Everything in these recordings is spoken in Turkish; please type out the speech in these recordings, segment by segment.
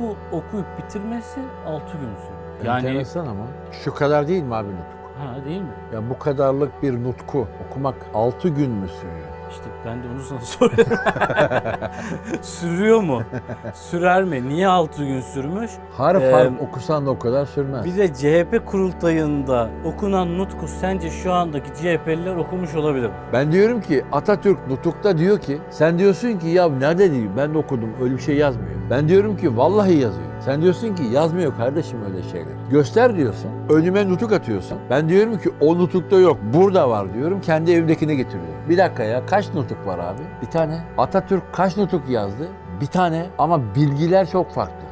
nutku okuyup bitirmesi 6 gün sürüyor. Yani Enteresan ama. Şu kadar değil mi abi nutuk? ha değil mi? Ya bu kadarlık bir nutku okumak 6 gün mü sürüyor? İşte ben de onu sana soruyorum. Sürüyor mu? Sürer mi? Niye 6 gün sürmüş? Harf Ee, harf okusan da o kadar sürmez. Bir de CHP kurultayında okunan nutku sence şu andaki CHP'liler okumuş olabilir mi? Ben diyorum ki Atatürk nutukta diyor ki sen diyorsun ki ya nerede değil ben de okudum öyle bir şey yazmıyor. Ben diyorum ki vallahi yazıyor. Sen diyorsun ki yazmıyor kardeşim öyle şeyler. Göster diyorsun. Önüme nutuk atıyorsun. Ben diyorum ki o nutukta yok. Burada var diyorum. Kendi evimdekini getiriyorum. Bir dakika ya kaç nutuk var abi? Bir tane. Atatürk kaç nutuk yazdı? Bir tane ama bilgiler çok farklı.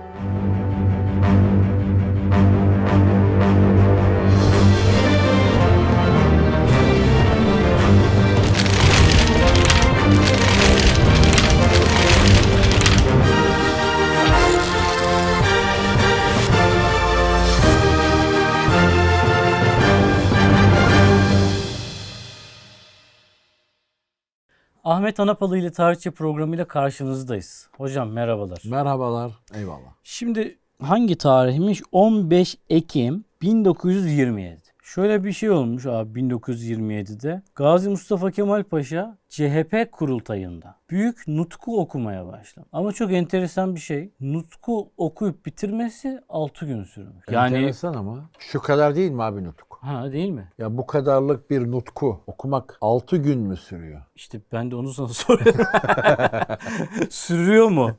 Ahmet Anapalı ile tarihçi programıyla karşınızdayız. Hocam merhabalar. Merhabalar. Eyvallah. Şimdi hangi tarihmiş? 15 Ekim 1927. Şöyle bir şey olmuş abi 1927'de. Gazi Mustafa Kemal Paşa CHP kurultayında büyük nutku okumaya başladı. Ama çok enteresan bir şey. Nutku okuyup bitirmesi 6 gün sürmüş. Yani Enteresan ama. Şu kadar değil mi abi nutuk? Ha değil mi? Ya bu kadarlık bir nutku okumak 6 gün mü sürüyor? İşte ben de onu sana soruyorum. Sürüyor mu?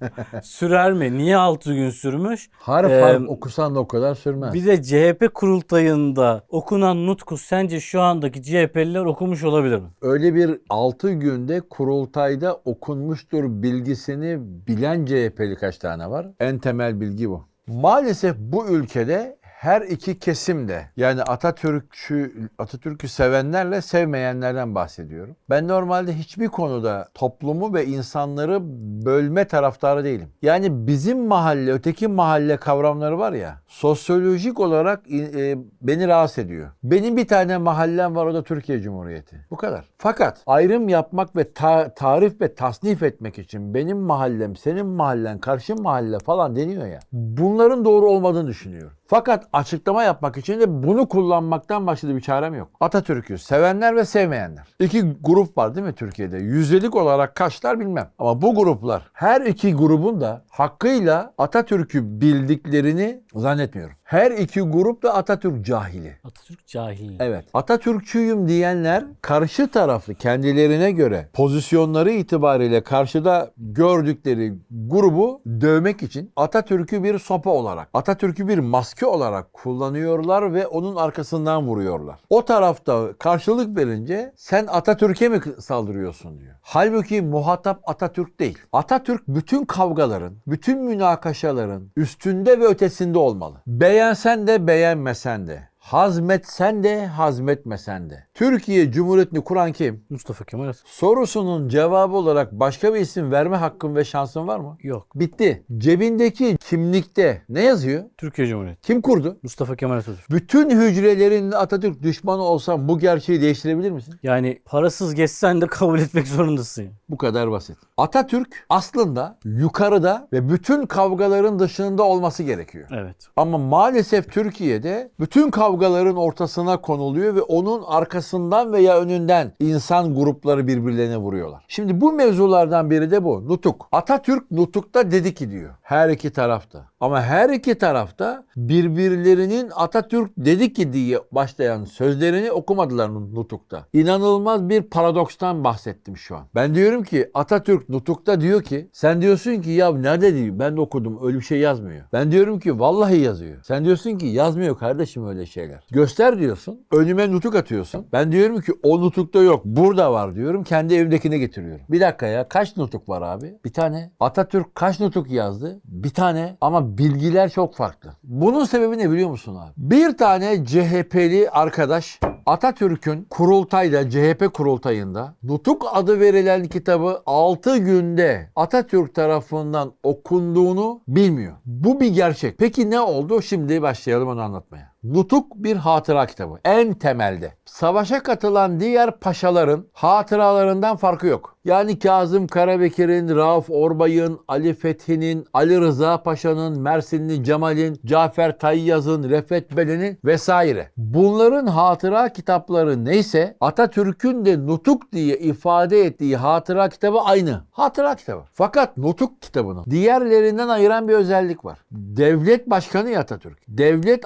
Sürer mi? Niye 6 gün sürmüş? Harf Ee, harf okusan da o kadar sürmez. Bir de CHP kurultayında okunan nutku sence şu andaki CHP'liler okumuş olabilir mi? Öyle bir 6 günde kurultayda okunmuştur bilgisini bilen CHP'li kaç tane var? En temel bilgi bu. Maalesef bu ülkede her iki kesim de yani Atatürk'ü Atatürk'ü sevenlerle sevmeyenlerden bahsediyorum. Ben normalde hiçbir konuda toplumu ve insanları bölme taraftarı değilim. Yani bizim mahalle, öteki mahalle kavramları var ya, sosyolojik olarak e, beni rahatsız ediyor. Benim bir tane mahallem var o da Türkiye Cumhuriyeti. Bu kadar. Fakat ayrım yapmak ve ta- tarif ve tasnif etmek için benim mahallem, senin mahallen, karşı mahalle falan deniyor ya. Bunların doğru olmadığını düşünüyorum. Fakat açıklama yapmak için de bunu kullanmaktan başka bir çarem yok. Atatürk'ü sevenler ve sevmeyenler. İki grup var değil mi Türkiye'de? Yüzdelik olarak kaçlar bilmem. Ama bu gruplar her iki grubun da hakkıyla Atatürk'ü bildiklerini zannetmiyorum. Her iki grup da Atatürk cahili. Atatürk cahil. Evet. Atatürkçüyüm diyenler karşı taraflı kendilerine göre pozisyonları itibariyle karşıda gördükleri grubu dövmek için Atatürk'ü bir sopa olarak, Atatürk'ü bir maske olarak kullanıyorlar ve onun arkasından vuruyorlar. O tarafta karşılık verince sen Atatürk'e mi saldırıyorsun diyor. Halbuki muhatap Atatürk değil. Atatürk bütün kavgaların, bütün münakaşaların üstünde ve ötesinde olmalı. Beğensen de beğenmesen de. Hazmetsen de hazmetmesen de. Türkiye Cumhuriyeti'ni kuran kim? Mustafa Kemal Atatürk. Sorusunun cevabı olarak başka bir isim verme hakkın ve şansın var mı? Yok. Bitti. Cebindeki kimlikte ne yazıyor? Türkiye Cumhuriyeti. Kim kurdu? Mustafa Kemal Atatürk. Bütün hücrelerin Atatürk düşmanı olsan bu gerçeği değiştirebilir misin? Yani parasız geçsen de kabul etmek zorundasın. Bu kadar basit. Atatürk aslında yukarıda ve bütün kavgaların dışında olması gerekiyor. Evet. Ama maalesef Türkiye'de bütün kavgaların ortasına konuluyor ve onun arkasından veya önünden insan grupları birbirlerine vuruyorlar. Şimdi bu mevzulardan biri de bu. Nutuk. Atatürk Nutuk'ta dedi ki diyor. Her iki tarafta. Ama her iki tarafta birbirlerinin Atatürk dedi ki diye başlayan sözlerini okumadılar Nutuk'ta. İnanılmaz bir paradokstan bahsettim şu an. Ben diyorum ki Atatürk Nutuk'ta diyor ki sen diyorsun ki ya nerede değil ben de okudum öyle bir şey yazmıyor. Ben diyorum ki vallahi yazıyor. Sen diyorsun ki yazmıyor kardeşim öyle şeyler. Göster diyorsun. Önüme nutuk atıyorsun. Ben diyorum ki o nutukta yok. Burada var diyorum. Kendi evimdekini getiriyorum. Bir dakika ya kaç nutuk var abi? Bir tane. Atatürk kaç nutuk yazdı? Bir tane. Ama bilgiler çok farklı. Bunun sebebi ne biliyor musun abi? Bir tane CHP'li arkadaş Atatürk'ün kurultayda, CHP kurultayında Nutuk adı verilen kitabı 6 günde Atatürk tarafından okunduğunu bilmiyor. Bu bir gerçek. Peki ne oldu? Şimdi başlayalım onu anlatmaya. Nutuk bir hatıra kitabı. En temelde. Savaşa katılan diğer paşaların hatıralarından farkı yok. Yani Kazım Karabekir'in, Rauf Orbay'ın, Ali Fethi'nin, Ali Rıza Paşa'nın, Mersinli Cemal'in, Cafer Tayyaz'ın, Refet Belen'in vesaire. Bunların hatıra kitapları neyse Atatürk'ün de Nutuk diye ifade ettiği hatıra kitabı aynı. Hatıra kitabı. Fakat Nutuk kitabını diğerlerinden ayıran bir özellik var. Devlet başkanı Atatürk. Devlet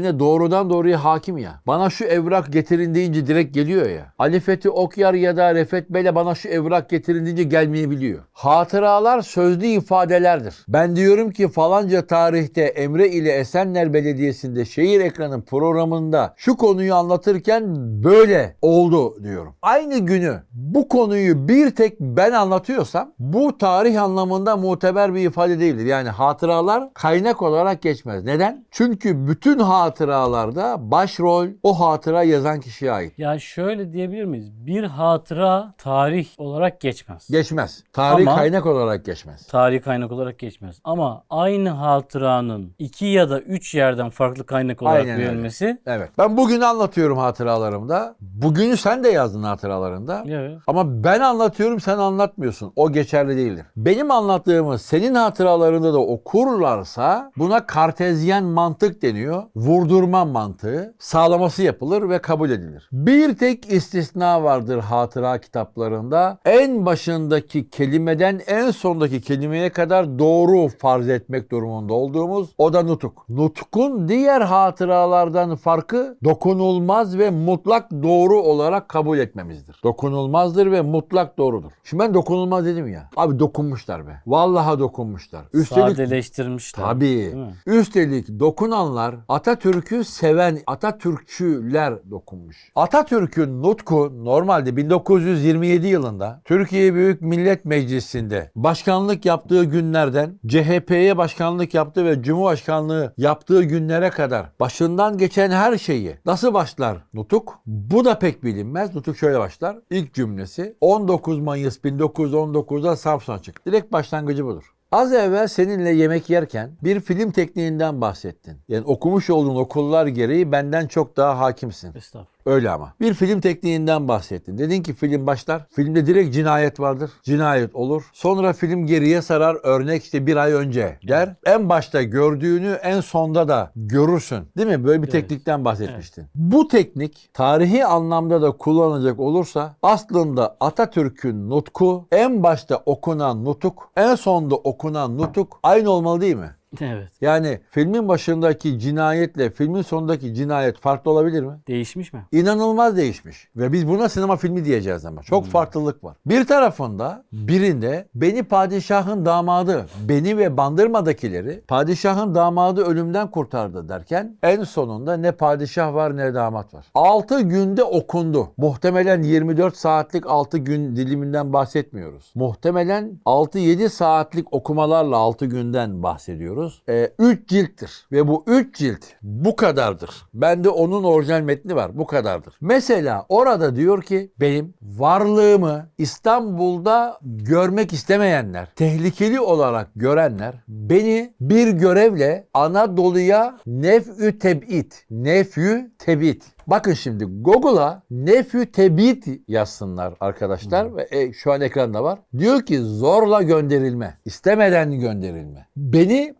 arşivlerine doğrudan doğruya hakim ya. Bana şu evrak getirin deyince direkt geliyor ya. Ali Fethi Okyar ya da Refet Bey'le bana şu evrak getirin deyince gelmeyebiliyor. Hatıralar sözlü ifadelerdir. Ben diyorum ki falanca tarihte Emre ile Esenler Belediyesi'nde şehir ekranı programında şu konuyu anlatırken böyle oldu diyorum. Aynı günü bu konuyu bir tek ben anlatıyorsam bu tarih anlamında muteber bir ifade değildir. Yani hatıralar kaynak olarak geçmez. Neden? Çünkü bütün hatıralarda başrol o hatıra yazan kişiye ait. Ya şöyle diyebilir miyiz? Bir hatıra tarih olarak geçmez. Geçmez. Tarih Ama- kaynak olarak geçmez. Tarih kaynak olarak geçmez. Ama aynı hatıranın iki ya da üç yerden farklı kaynak olarak Aynen öyle. verilmesi Evet. Ben bugün anlatıyorum hatıralarımda. Bugünü sen de yazdın hatıralarında. evet. Ama ben anlatıyorum sen anlatmıyorsun. O geçerli değildir. Benim anlattığımı senin hatıralarında da okurlarsa buna kartezyen mantık deniyor. Vurdurma mantığı sağlaması yapılır ve kabul edilir. Bir tek istisna vardır hatıra kitaplarında. En başındaki kelimeden en sondaki kelimeye kadar doğru farz etmek durumunda olduğumuz o da nutuk. Nutukun diğer hatıralardan farkı dokunulmaz ve mutlak doğru olarak kabul etmemizdir. Dokunulmazdır ve mutlak doğrudur. Şimdi ben dokunulmaz dedim ya. Abi dokunmuşlar be. Vallahi dokunmuşlar. Üstelik Sadeleştirmişler. Tabii. Üstelik dokunanlar Atatürk'ü seven Atatürkçüler dokunmuş. Atatürk'ün nutku normalde 1927 yılında Türkiye Büyük Millet Meclisi'nde başkanlık yaptığı günlerden CHP'ye başkanlık yaptığı ve Cumhurbaşkanlığı yaptığı günlere kadar başından geçen her şeyi nasıl başlar nutuk? Bu da pek bilinmez. Nutuk şöyle başlar. İlk cümlesi 19 Mayıs 1919'da Samsun açık. Direkt başlangıcı budur. Az evvel seninle yemek yerken bir film tekniğinden bahsettin. Yani okumuş olduğun okullar gereği benden çok daha hakimsin. Estağfurullah. Öyle ama. Bir film tekniğinden bahsettin. Dedin ki film başlar. Filmde direkt cinayet vardır. Cinayet olur. Sonra film geriye sarar. Örnek işte bir ay önce der. En başta gördüğünü en sonda da görürsün. Değil mi? Böyle bir Evet. teknikten bahsetmiştin. Bu teknik tarihi anlamda da kullanacak olursa aslında Atatürk'ün nutku en başta okunan nutuk en sonda okunan nutuk aynı olmalı değil mi? Evet. Yani filmin başındaki cinayetle filmin sonundaki cinayet farklı olabilir mi? Değişmiş mi? İnanılmaz değişmiş. Ve biz buna sinema filmi diyeceğiz ama. Çok farklılık var. Bir tarafında birinde beni padişahın damadı, beni ve bandırmadakileri padişahın damadı ölümden kurtardı derken en sonunda ne padişah var ne damat var. 6 günde okundu. Muhtemelen 24 saatlik 6 gün diliminden bahsetmiyoruz. Muhtemelen 6-7 saatlik okumalarla 6 günden bahsediyoruz. 3 cilttir ve bu 3 cilt bu kadardır. Bende onun orijinal metni var. Bu kadardır. Mesela orada diyor ki benim varlığımı İstanbul'da görmek istemeyenler, tehlikeli olarak görenler beni bir görevle Anadolu'ya nef'ü tebit, nef'ü tebit. Bakın şimdi Google'a nefü tebit yazsınlar arkadaşlar ve e, şu an ekranda var. Diyor ki zorla gönderilme, istemeden gönderilme. Beni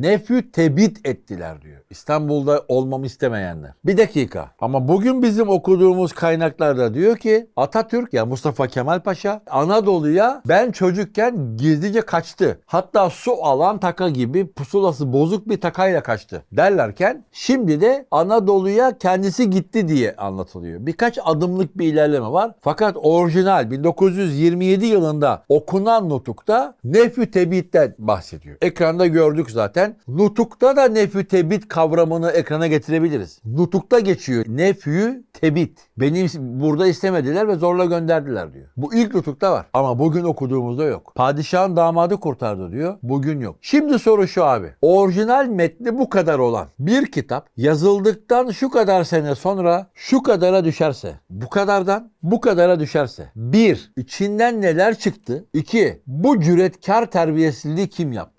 nefü tebit ettiler diyor. İstanbul'da olmamı istemeyenler. Bir dakika. Ama bugün bizim okuduğumuz kaynaklarda diyor ki Atatürk ya Mustafa Kemal Paşa Anadolu'ya ben çocukken gizlice kaçtı. Hatta su alan taka gibi pusulası bozuk bir takayla kaçtı derlerken şimdi de Anadolu'ya kendisi gitti diye anlatılıyor. Birkaç adımlık bir ilerleme var. Fakat orijinal 1927 yılında okunan nutukta nefü tebitten bahsediyor. Ekranda gördük zaten. Nutukta da nefü tebit kavramını ekrana getirebiliriz. Nutukta geçiyor. Nefü tebit. Beni burada istemediler ve zorla gönderdiler diyor. Bu ilk nutukta var. Ama bugün okuduğumuzda yok. Padişahın damadı kurtardı diyor. Bugün yok. Şimdi soru şu abi. Orijinal metni bu kadar olan bir kitap yazıldıktan şu kadar sene sonra şu kadara düşerse, bu kadardan bu kadara düşerse. Bir, içinden neler çıktı? İki, bu cüretkar terbiyesizliği kim yaptı?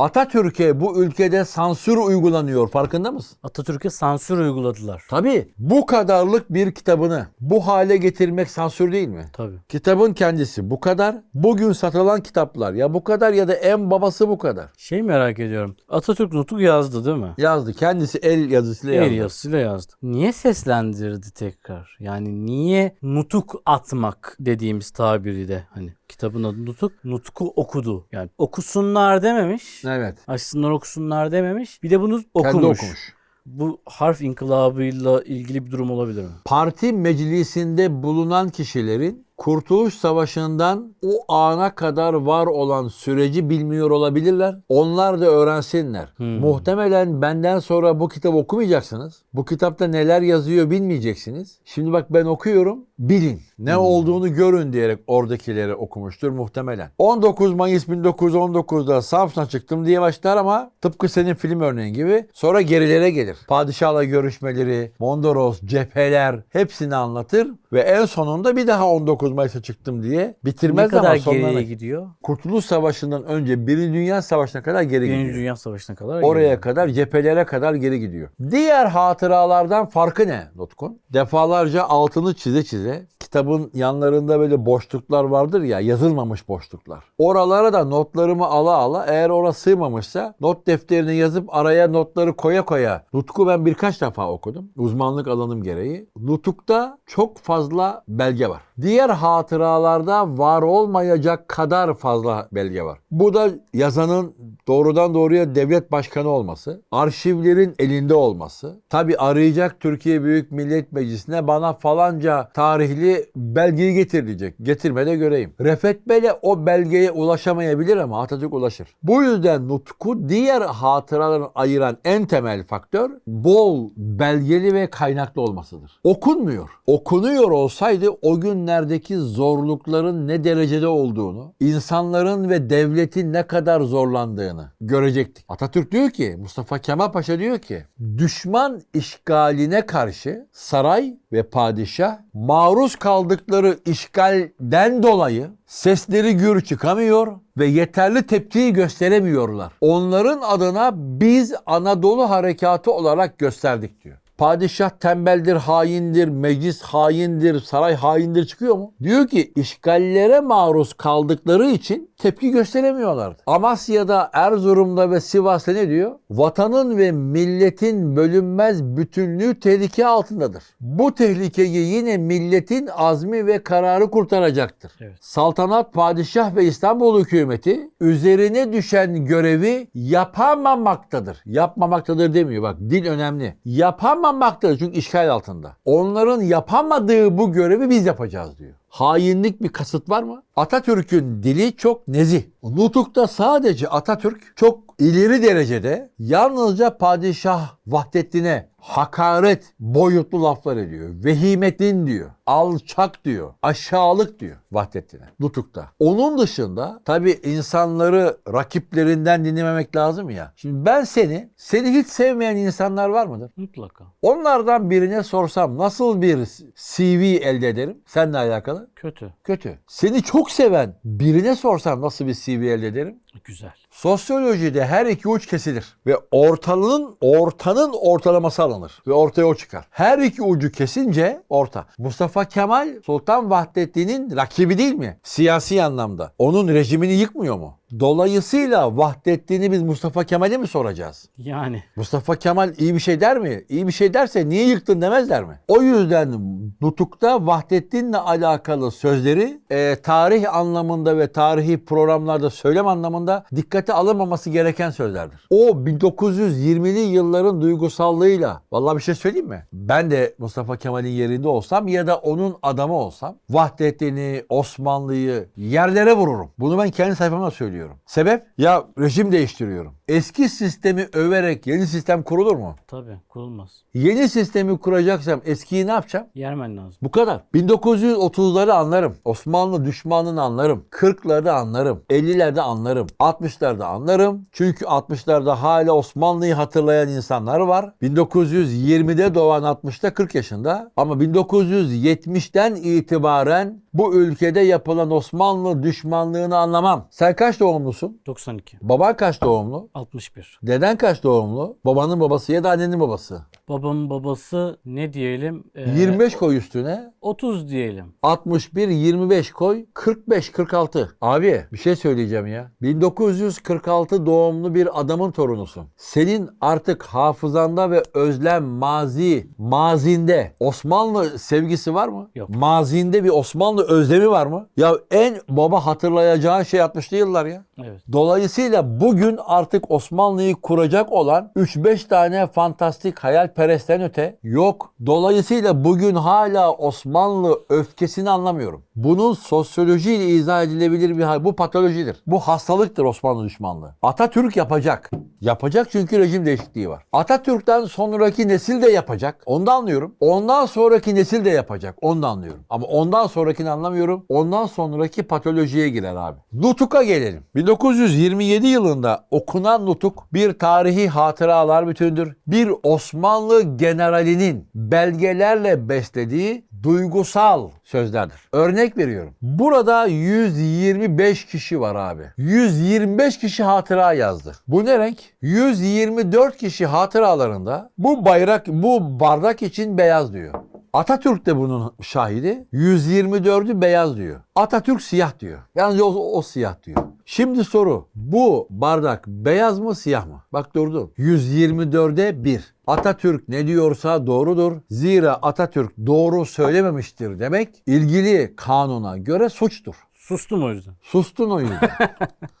Atatürk'e bu ülkede sansür uygulanıyor farkında mısın? Atatürk'e sansür uyguladılar. Tabii bu kadarlık bir kitabını bu hale getirmek sansür değil mi? Tabii. Kitabın kendisi bu kadar. Bugün satılan kitaplar ya bu kadar ya da en babası bu kadar. Şey merak ediyorum. Atatürk nutuk yazdı değil mi? Yazdı. Kendisi el yazısıyla yazdı. El yazısıyla yazdı. Niye seslendirdi tekrar? Yani niye nutuk atmak dediğimiz tabiri de hani kitabın adı nutuk. Nutku okudu. Yani okusunlar dememiş. Evet. Açsınlar okusunlar dememiş. Bir de bunu Kendi okumuş. okumuş. Bu harf inkılabıyla ilgili bir durum olabilir mi? Parti meclisinde bulunan kişilerin Kurtuluş Savaşı'ndan o ana kadar var olan süreci bilmiyor olabilirler. Onlar da öğrensinler. Muhtemelen benden sonra bu kitabı okumayacaksınız. Bu kitapta neler yazıyor bilmeyeceksiniz. Şimdi bak ben okuyorum. Bilin. Ne olduğunu görün diyerek oradakileri okumuştur muhtemelen. 19 Mayıs 1919'da Samsun'a çıktım diye başlar ama tıpkı senin film örneğin gibi sonra gerilere gelir. Padişahla görüşmeleri, Mondros, cepheler hepsini anlatır ve en sonunda bir daha 19 Mayıs'a çıktım diye Ne bitirmez kadar ama geriye sonlarına. gidiyor? Kurtuluş Savaşı'ndan önce Birinci Dünya Savaşı'na kadar geri Birinci gidiyor. Dünya Savaşı'na kadar Oraya gidiyor. kadar cephelere kadar geri gidiyor. Diğer hatıralardan farkı ne Nutkun? Defalarca altını çize çize kitabın yanlarında böyle boşluklar vardır ya yazılmamış boşluklar. Oralara da notlarımı ala ala eğer orası sığmamışsa not defterine yazıp araya notları koya koya. Nutku ben birkaç defa okudum. Uzmanlık alanım gereği. Nutuk'ta çok fazla belge var. Diğer hatıralarda var olmayacak kadar fazla belge var. Bu da yazanın doğrudan doğruya devlet başkanı olması, arşivlerin elinde olması. Tabi arayacak Türkiye Büyük Millet Meclisi'ne bana falanca tarihli belgeyi getir diyecek. Getirme de göreyim. Refet Bey'le o belgeye ulaşamayabilir ama Atatürk ulaşır. Bu yüzden Nutku diğer hatıraların ayıran en temel faktör bol belgeli ve kaynaklı olmasıdır. Okunmuyor. Okunuyor olsaydı o günlerdeki zorlukların ne derecede olduğunu, insanların ve devletin ne kadar zorlandığını görecektik. Atatürk diyor ki, Mustafa Kemal Paşa diyor ki, düşman işgaline karşı saray ve padişah maruz kaldıkları işgalden dolayı sesleri gür çıkamıyor ve yeterli tepkiyi gösteremiyorlar. Onların adına biz Anadolu Harekatı olarak gösterdik diyor. Padişah tembeldir, haindir, meclis haindir, saray haindir çıkıyor mu? Diyor ki işgallere maruz kaldıkları için tepki gösteremiyorlardı. Amasya'da, Erzurum'da ve Sivas'ta ne diyor? Vatanın ve milletin bölünmez bütünlüğü tehlike altındadır. Bu tehlikeyi yine milletin azmi ve kararı kurtaracaktır. Evet. Saltanat, padişah ve İstanbul hükümeti üzerine düşen görevi yapamamaktadır. Yapmamaktadır demiyor bak dil önemli. Yapamamaktadır çünkü işgal altında. Onların yapamadığı bu görevi biz yapacağız diyor. Hainlik bir kasıt var mı? Atatürk'ün dili çok nezih. Nutuk'ta sadece Atatürk çok ileri derecede yalnızca padişah Vahdettin'e hakaret boyutlu laflar ediyor. Vehimetin diyor. Alçak diyor. Aşağılık diyor Vahdettin'e. Nutuk'ta. Onun dışında tabi insanları rakiplerinden dinlememek lazım ya. Şimdi ben seni, seni hiç sevmeyen insanlar var mıdır? Mutlaka. Onlardan birine sorsam nasıl bir CV elde ederim? Seninle alakalı. Kötü. Kötü. Seni çok seven birine sorsam nasıl bir CV elde ederim? Güzel. Sosyolojide her iki uç kesilir ve ortalığın ortanın ortalaması alınır ve ortaya o çıkar. Her iki ucu kesince orta. Mustafa Kemal Sultan Vahdettin'in rakibi değil mi? Siyasi anlamda. Onun rejimini yıkmıyor mu? Dolayısıyla Vahdettin'i biz Mustafa Kemal'e mi soracağız? Yani Mustafa Kemal iyi bir şey der mi? İyi bir şey derse niye yıktın demezler mi? O yüzden Nutuk'ta Vahdettin'le alakalı sözleri e, tarih anlamında ve tarihi programlarda söylem anlamında dikkate alınmaması gereken sözlerdir. O 1920'li yılların duygusallığıyla vallahi bir şey söyleyeyim mi? Ben de Mustafa Kemal'in yerinde olsam ya da onun adamı olsam Vahdettin'i, Osmanlı'yı yerlere vururum. Bunu ben kendi sayfamda söylüyorum. Sebep? Ya rejim değiştiriyorum. Eski sistemi överek yeni sistem kurulur mu? Tabii kurulmaz. Yeni sistemi kuracaksam eskiyi ne yapacağım? Yermen lazım. Bu kadar. 1930'ları anlarım. Osmanlı düşmanını anlarım. 40'ları anlarım. 50'lerde anlarım. 60'larda anlarım. Çünkü 60'larda hala Osmanlı'yı hatırlayan insanlar var. 1920'de doğan 60'ta 40 yaşında. Ama 1970'ten itibaren bu ülkede yapılan Osmanlı düşmanlığını anlamam. Sen kaç doğumlusun? 92. Baban kaç doğumlu? 61. Deden kaç doğumlu? Babanın babası ya da annenin babası. Babamın babası ne diyelim? Ee, 25 koy üstüne. 30 diyelim. 61, 25 koy. 45, 46. Abi bir şey söyleyeceğim ya. 1946 doğumlu bir adamın torunusun. Senin artık hafızanda ve özlem, mazi, mazinde Osmanlı sevgisi var mı? Yok. Mazinde bir Osmanlı özlemi var mı? Ya en baba hatırlayacağın şey 60'lı yıllar ya. Evet. Dolayısıyla bugün artık Osmanlı'yı kuracak olan 3-5 tane fantastik hayalperestten öte yok. Dolayısıyla bugün hala Osmanlı öfkesini anlamıyorum. Bunun sosyolojiyle izah edilebilir bir hal. Bu patolojidir. Bu hastalıktır Osmanlı düşmanlığı. Atatürk yapacak. Yapacak çünkü rejim değişikliği var. Atatürk'ten sonraki nesil de yapacak. Onu da anlıyorum. Ondan sonraki nesil de yapacak. Onu da anlıyorum. Ama ondan sonrakini anlamıyorum. Ondan sonraki patolojiye girer abi. Nutuk'a gelelim. 1927 yılında okunan Nutuk bir tarihi hatıralar bütündür. Bir Osmanlı generalinin belgelerle beslediği duygusal sözlerdir. Örnek veriyorum. Burada 125 kişi var abi. 125 kişi hatıra yazdı. Bu ne renk? 124 kişi hatıralarında bu bayrak, bu bardak için beyaz diyor. Atatürk de bunun şahidi. 124'ü beyaz diyor. Atatürk siyah diyor. Yalnızca o, o siyah diyor. Şimdi soru. Bu bardak beyaz mı siyah mı? Bak durdum. 124'e 1. Atatürk ne diyorsa doğrudur. Zira Atatürk doğru söylememiştir demek ilgili kanuna göre suçtur. Sustum o yüzden. Sustun o yüzden.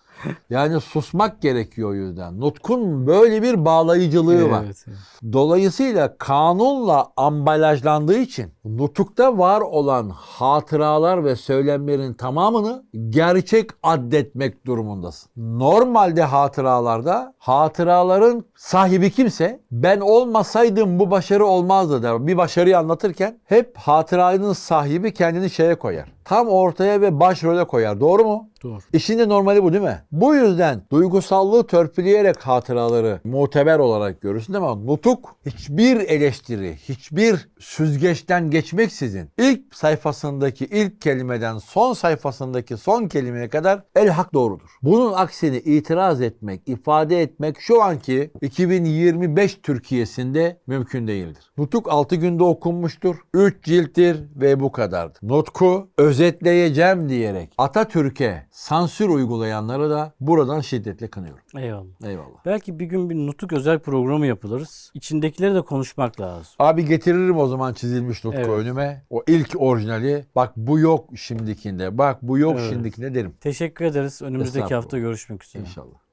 yani susmak gerekiyor o yüzden. Nutkun böyle bir bağlayıcılığı var. Evet, evet. Dolayısıyla kanunla ambalajlandığı için nutukta var olan hatıralar ve söylemlerin tamamını gerçek addetmek durumundasın. Normalde hatıralarda hatıraların sahibi kimse ben olmasaydım bu başarı olmazdı der. Bir başarıyı anlatırken hep hatıranın sahibi kendini şeye koyar. Tam ortaya ve başrole koyar. Doğru mu? Doğru. İşin de normali bu değil mi? Bu yüzden duygusallığı törpüleyerek hatıraları muteber olarak görürsün ama nutuk hiçbir eleştiri, hiçbir süzgeçten geçmeksizin ilk sayfasındaki ilk kelimeden son sayfasındaki son kelimeye kadar el hak doğrudur. Bunun aksini itiraz etmek, ifade etmek şu anki 2025 Türkiye'sinde mümkün değildir. Nutuk 6 günde okunmuştur. 3 cilttir ve bu kadardır. Nutku özetleyeceğim diyerek Atatürk'e sansür uygulayanları da buradan şiddetle kınıyorum. Eyvallah. Eyvallah. Belki bir gün bir nutuk özel programı yapılırız. İçindekileri de konuşmak lazım. Abi getiririm o zaman çizilmiş nutku Evet. önüme. O ilk orijinali. Bak bu yok şimdikinde. Bak bu yok Evet. şimdikinde derim. Teşekkür ederiz. Önümüzdeki hafta görüşmek üzere. İnşallah.